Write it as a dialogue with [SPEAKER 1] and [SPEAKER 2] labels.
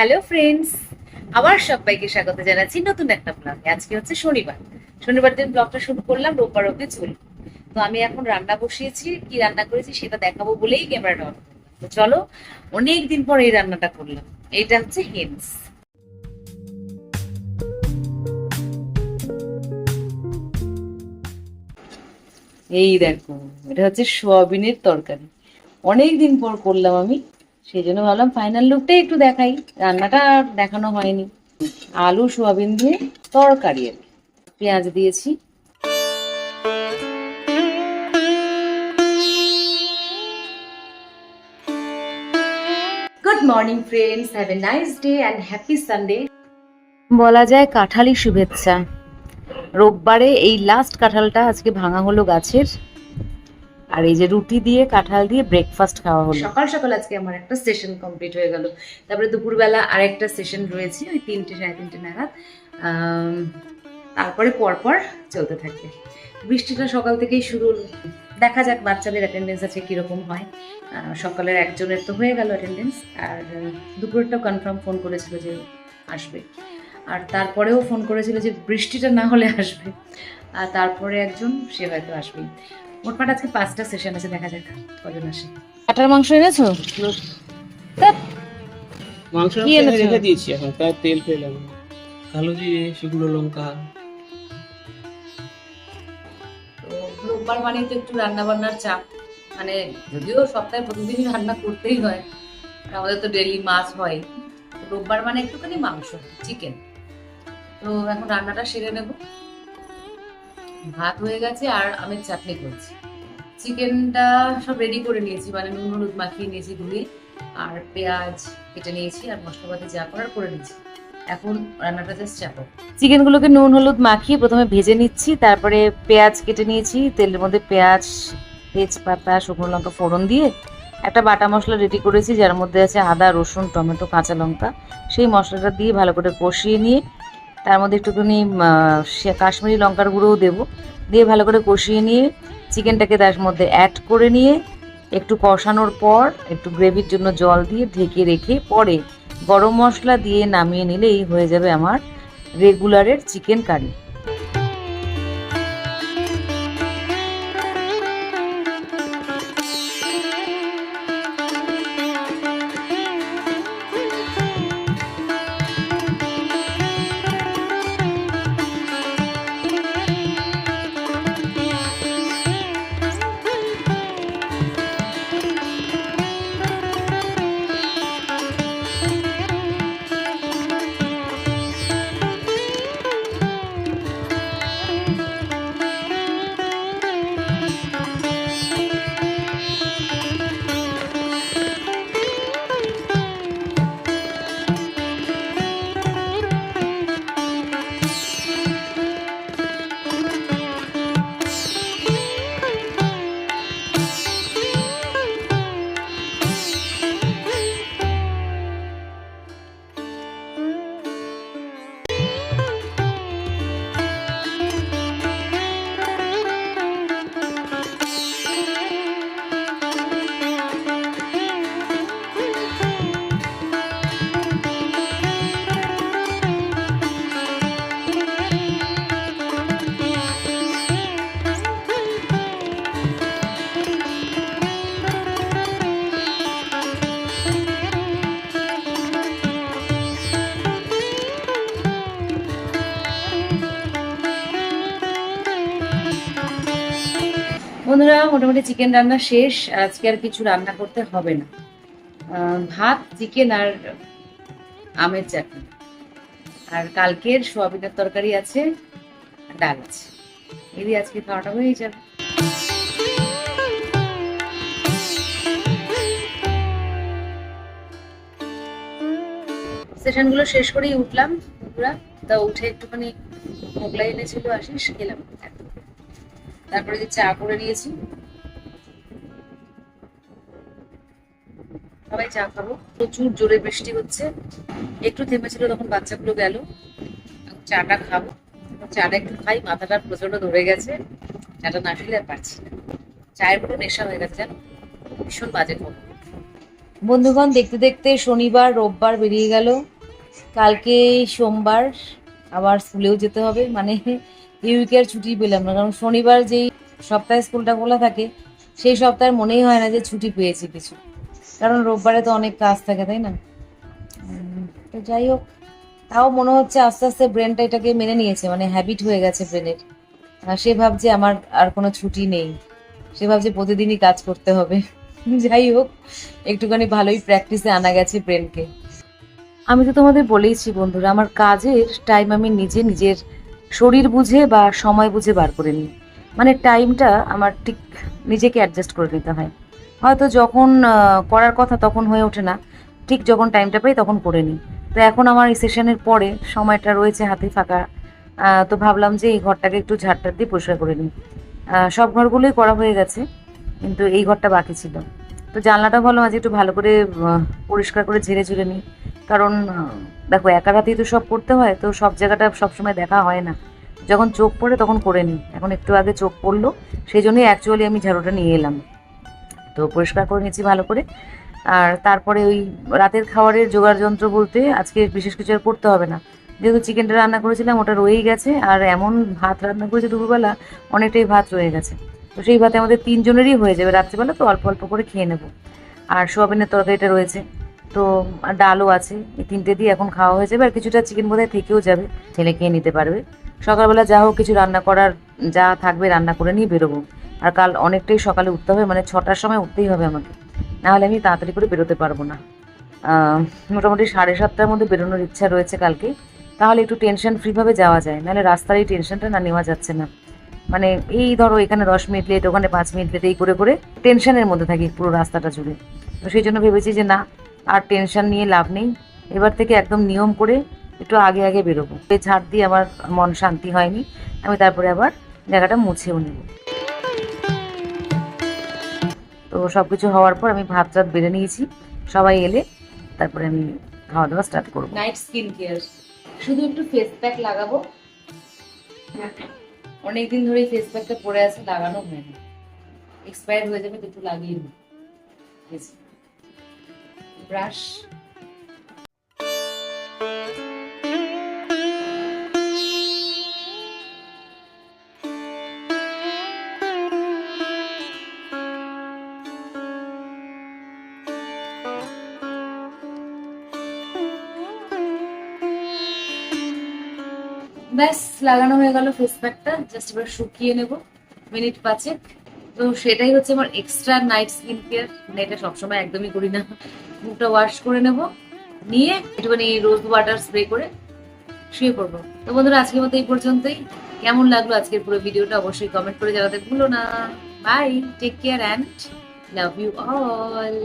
[SPEAKER 1] Hello friends আবার সবাইকে স্বাগত জানাচ্ছি নতুন একটা ব্লগে আজকে হচ্ছে শনিবার। শনিবার দিন ব্লগটা শুরু করলাম, রোববার অব্দি চল তো আমি এখন রান্না বসিয়েছি, কি রান্না করেছি সেটা দেখাবো বলেই ক্যামেরাটা অন তো চলো, অনেক দিন পর এই রান্নাটা করলাম। এইটা হচ্ছে হেন্স এই দেখো, এটা হচ্ছে সোয়াবিনের তরকারি। অনেক দিন পর করলাম আমি সেই জন্য ভাবলাম ফাইনাল লুকটাই একটু দেখাই। রান্নাটা দেখানো হয়নি। আলু, সোয়াবিন দিয়ে তরকারি আর পেঁয়াজ দিয়েছি। Good morning friends a nice day and happy Sunday বলা যায় কাঁঠালি শুভেচ্ছা। রোববারে এই লাস্ট কাঁঠালটা আজকে ভাঙা হলো গাছের। আর এই যে রুটি দিয়ে কাঁঠাল দিয়ে ব্রেকফাস্ট খাওয়া হলো। সকাল সকাল আজকে আমার একটা সেশন কমপ্লিট হয়ে গেল। তারপরে দুপুরবেলা আরেকটা সেশন রয়েছে ওই তিনটে সাড়ে তিনটে নাগাদ। তারপরে পরপর চলতে থাকবে বৃষ্টিটা সকাল থেকেই শুরু। দেখা যাক বাচ্চাদের অ্যাটেন্ডেন্স আছে কীরকম হয়। সকালের একজনের তো হয়ে গেল অ্যাটেন্ডেন্স আর আহ, দুপুরেরটাও কনফার্ম ফোন করেছিল যে আসবে। আর তারপরেও ফোন করেছিল যে বৃষ্টিটা না হলে আসবে। আর তারপরে একজন সে হয়তো আসবেই। মোটমাট আজকে পাঁচটা সেশন আছে দেখা যাক কজন আসে। কাটার মাংস এনেছো?
[SPEAKER 2] মাংস রেখে দিয়েছি এখন তার তেল পেলাম কালো জিরে শুকনো লঙ্কা।
[SPEAKER 1] তো রোববার মানে তো একটু রান্না বান্নার চাপ। মানে যদিও সপ্তাহে প্রতিদিনই রান্না করতেই হয় আর আমাদের তো ডেলি মাছ হয়। রোববার মানে একটুখানি মাংস চিকেন তো এখন রান্নাটা সেরে নেব। ভাত হয়ে গেছে আর আমের চাটনি করছি। চিকেনটা সব রেডি করে নিয়েছি মানে নুন, হলুদ মাখিয়ে নিয়েছি ধুয়ে, আর পেঁয়াজ কেটে নিয়েছি আর মশলাপাতি যা করার করে নিয়েছি। এখন রান্নাটা জাস্ট চাপো। চিকেনগুলোকে নুন, হলুদ মাখিয়ে প্রথমে ভেজে নিচ্ছি, তারপরে পেঁয়াজ কেটে নিয়েছি, তেলের মধ্যে পেঁয়াজ, তেজপাতা, শুকনো লঙ্কা ফোড়ন দিয়ে একটা বাটা মশলা রেডি করেছি, যার মধ্যে আছে আদা, রসুন, টমেটো, কাঁচা লঙ্কা। সেই মশলাটা দিয়ে ভালো করে কষিয়ে নিয়ে তার মধ্যে একটুখানি কাশ্মীরি লঙ্কার গুঁড়োও দেবো। দিয়ে ভালো করে কষিয়ে নিয়ে, চিকেনটাকে তার মধ্যে অ্যাড করে নিয়ে, একটু কষানোর পর একটু গ্রেভির জন্য জল দিয়ে ঢেকে রেখে পরে গরম মশলা দিয়ে নামিয়ে নিলেই হয়ে যাবে আমার রেগুলারের চিকেন কারি মোটামুটি চিকেন রান্না শেষ, আজকে আর কিছু রান্না করতে হবে না। ভাত চিকেন আর আমের চাটনি। আর কালকের সোয়াবিনের তরকারি আছে, ডাল আছে। এই আজকে খাওয়াটা হয়েই যাবে। সেশনগুলো শেষ করেই উঠলাম বন্ধুরা তা উঠে একটুখানি মোগলাই এনেছিল, আসিস, খেলাম। তারপরে চা করে নিয়েছি। সবাই চা খাব। প্রচুর জোরে বৃষ্টি হচ্ছে। একটু থেমেছিল তখন বাচ্চাগুলো গেল। চাটা খাব। চাটা একটু খাই, মাথাটা প্রচণ্ড ধরে গেছে। চাটা না খেলে আর পারছি না। চায়ের পুরো নেশা হয়ে গেছে জানো? ভীষণ বাজে খবর। বন্ধুগণ, দেখতে দেখতে শনিবার, রোববার বেরিয়ে গেল। কালকে সোমবার আবার স্কুলেও যেতে হবে। মানে এই উইকের ছুটি পেলাম না। কারণ শনিবার যেই সপ্তাহে স্কুলটা খোলা থাকে, সেই সপ্তাহে মনেই হয় না যে ছুটি পেয়েছি কিছু। কারণ রোববারে তো অনেক কাজ থাকে, তাই না? তো যাই হোক, তাও মনে হচ্ছে আস্তে আস্তে ব্রেনটা এটাকে মেনে নিয়েছে মানে হ্যাবিট হয়ে গেছে ব্রেনের সে ভাবছে আমার আর কোনো ছুটি নেই। সে ভাবছে প্রতিদিনই কাজ করতে হবে। যাই হোক, একটুখানি ভালোই প্র্যাকটিসে আনা গেছে ব্রেনকে আমি তো তোমাদের বলেইছি বন্ধুরা, আমার কাজের টাইম আমি নিজে নিজের শরীর বুঝে বা সময় বুঝে বার করে নিই। মানে টাইমটা আমার ঠিক নিজেকে অ্যাডজাস্ট করে নিতে হয়। হয়তো যখন করার কথা তখন হয়ে ওঠে না, ঠিক যখন টাইমটা পাই তখন করে নিই। তো এখন আমার এই সেশনের পরে সময়টা রয়েছে হাতে ফাঁকা। তো ভাবলাম যে এই ঘরটাকে একটু ঝাড়টার দিয়ে পরিষ্কার করে নিই। সব ঘরগুলোই করা হয়ে গেছে, কিন্তু এই ঘরটা বাকি ছিল। তো জানলাটা ভালো আজ একটু ভালো করে পরিষ্কার করে ঝেড়ে ঝুড়ে নিই। কারণ দেখো একা রাতেই তো সব করতে হয়, তো সব জায়গাটা সবসময় দেখা হয় না। যখন চোখ পড়ে তখন করে নিই। এখন একটু আগে চোখ পড়ল, সেই জন্যই অ্যাকচুয়ালি আমি ঝাড়ুটা নিয়ে এলাম। তো পরিষ্কার করে নিয়েছি ভালো করে। আর তারপরে ওই রাতের খাবারের জোগাড় যন্ত্র বলতে আজকে বিশেষ কিছু আর করতে হবে না। যেহেতু চিকেনটা রান্না করেছিলাম, ওটা রয়েই গেছে। আর এমন ভাত রান্না করেছে দুপুরবেলা, অনেকটাই ভাত রয়ে গেছে। তো সেই ভাতে আমাদের তিনজনেরই হয়ে যাবে রাত্রিবেলা, তো অল্প অল্প করে খেয়ে নেব। আর সোয়াবিনের তরকারিটা রয়েছে। তো ডালও আছে, এই তিনটে দিয়ে এখন খাওয়া হয়ে যাবে আর কিছুটা চিকেন বোধহয় থেকেও যাবে, ছেলে খেয়ে নিতে পারবে। সকালবেলা যা হোক কিছু রান্না করার, যা থাকবে রান্না করে নিয়ে বেরোবো। আর কাল অনেকটাই সকালে উঠতে হবে মানে ছটার সময় উঠতেই হবে আমাকে। নাহলে আমি তাড়াতাড়ি করে বেরোতে পারব না। মোটামুটি সাড়ে সাতটার মধ্যে বেরোনোর ইচ্ছা রয়েছে কালকে। তাহলে একটু টেনশন ফ্রিভাবে যাওয়া যায়, নাহলে রাস্তার এই টেনশনটা না নেওয়া যাচ্ছে না। মানে এই ধরো এখানে দশ মিনিট লেট ওখানে পাঁচ মিনিট লেট এই করে করে টেনশনের মধ্যে থাকি পুরো রাস্তাটা জুড়ে। তো সেই জন্য ভেবেছি যে না আর টেনশন নিয়ে লাভ নেই। এবার থেকে একদম নিয়ম করে একটু আগে আগে বেরোবো। এই ঝাড় দিয়ে আমার মন শান্তি হয়নি, আমি তারপরে আবার জায়গাটা মুছেও নেব। তো সব কিছু হওয়ার পর আমি ভাত টাত বেড়ে নিয়েছি, সবাই এলে তারপরে আমি খাওয়া দাওয়া স্টার্ট করব। নাইট স্কিন কেয়ার শুধু একটু ফেস প্যাক লাগাবো। অনেকদিন ধরে ফেস প্যাকটা পরে আছে, লাগানো হয়নি। এক্সপায়ার হয়ে যাবে, তো একটু লাগিয়ে নিই। ব্রাশ ব্যাস, লাগানো হয়ে গেল ফেস প্যাকটা জাস্ট এবার শুকিয়ে নেব, মিনিট পাঁচেক। তো সেটাই হচ্ছে আমার এক্সট্রা নাইট স্কিন কেয়ার মানে এটা সবসময় একদমই করি না। মুখটা ওয়াশ করে নেব। নিয়ে একটুখানি রোজ ওয়াটার স্প্রে করে শুয়ে পড়ব। তো বন্ধুরা, আজকের মতো এই পর্যন্তই। কেমন লাগল আজকের পুরো ভিডিওটা অবশ্যই কমেন্ট করে জানাতে ভুলো না। Bye take care and love you all